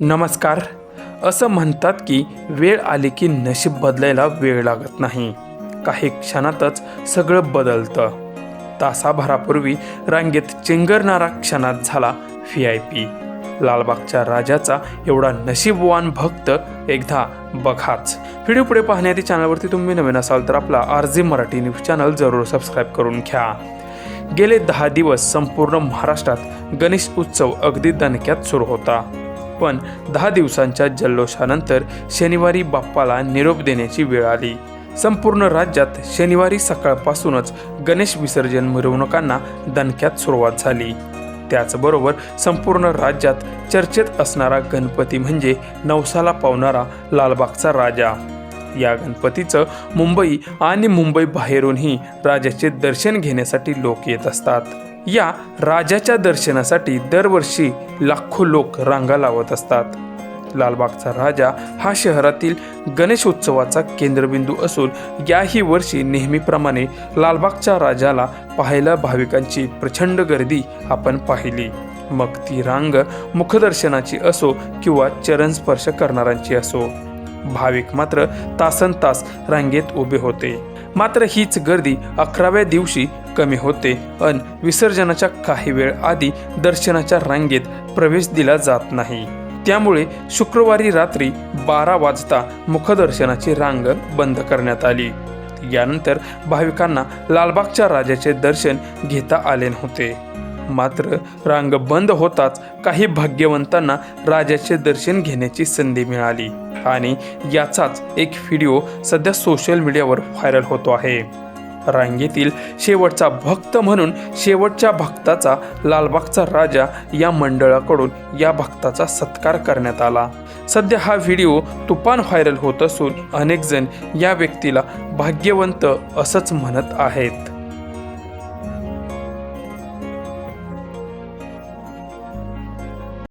नमस्कार. असं म्हणतात की वेळ आली की नशीब बदलायला वेळ लागत नाही. काही क्षणातच सगळं बदलतं. तासाभरापूर्वी रांगेत चिंगरणारा क्षणात झाला व्ही आय पी लालबागच्या राजाचा एवढा नशीबवान भक्त एकदा बघाच. व्हिडिओ पुढे पाहण्याआधी चॅनलवरती तुम्ही नवीन असाल तर आपला R J Marathi news channel जरूर सबस्क्राईब करून घ्या. गेले दहा दिवस संपूर्ण महाराष्ट्रात गणेश उत्सव अगदी दणक्यात सुरू होता. पण दहा दिवसांच्या जल्लोषानंतर शनिवारी बाप्पाला निरोप देण्याची वेळ आली. संपूर्ण राज्यात शनिवारी सकाळपासूनच गणेश विसर्जन मिरवणुकांना दणक्यात सुरुवात झाली. त्याचबरोबर संपूर्ण राज्यात चर्चेत असणारा गणपती म्हणजे नवसाला पावणारा लालबागचा राजा. या गणपतीचं मुंबई आणि मुंबई बाहेरूनही राजाचे दर्शन घेण्यासाठी लोक येत असतात. या राजाच्या दर्शनासाठी दरवर्षी लाखो लोक रांगा लावत असतात. लालबागचा राजा हा शहरातील गणेशोत्सवाचा केंद्रबिंदू असून याही वर्षी नेहमीप्रमाणे लालबागच्या राजाला पाहायला भाविकांची प्रचंड गर्दी आपण पाहिली. मग ती रांग मुखदर्शनाची असो किंवा चरणस्पर्श करणाऱ्यांची असो. भाविक मात्र तासन तास रांगेत उभे होते. मात्र हीच गर्दी अकराव्या दिवशी कमी होते. अन विसर्जनाच्या काही वेळ आधी दर्शनाच्या रांगेत प्रवेश दिला जात नाही. त्यामुळे शुक्रवारी रात्री बारा वाजता मुखदर्शनाची रांग बंद करण्यात आली. यानंतर भाविकांना लालबागच्या राजाचे दर्शन घेता आले नव्हते. मात्र रांग बंद होताच काही भाग्यवंतांना राजाचे दर्शन घेण्याची संधी मिळाली. आणि याचाच एक व्हिडिओ सध्या सोशल मीडियावर व्हायरल होतो आहे. रांगेतील शेवटचा भक्त म्हणून शेवटच्या भक्ताचा लालबागचा राजा या मंडळाकडून या भक्ताचा सत्कार करण्यात आला. सध्या हा व्हिडिओ तुफान व्हायरल होत असून अनेक जण या व्यक्तीला भाग्यवंत असंच म्हणत आहेत.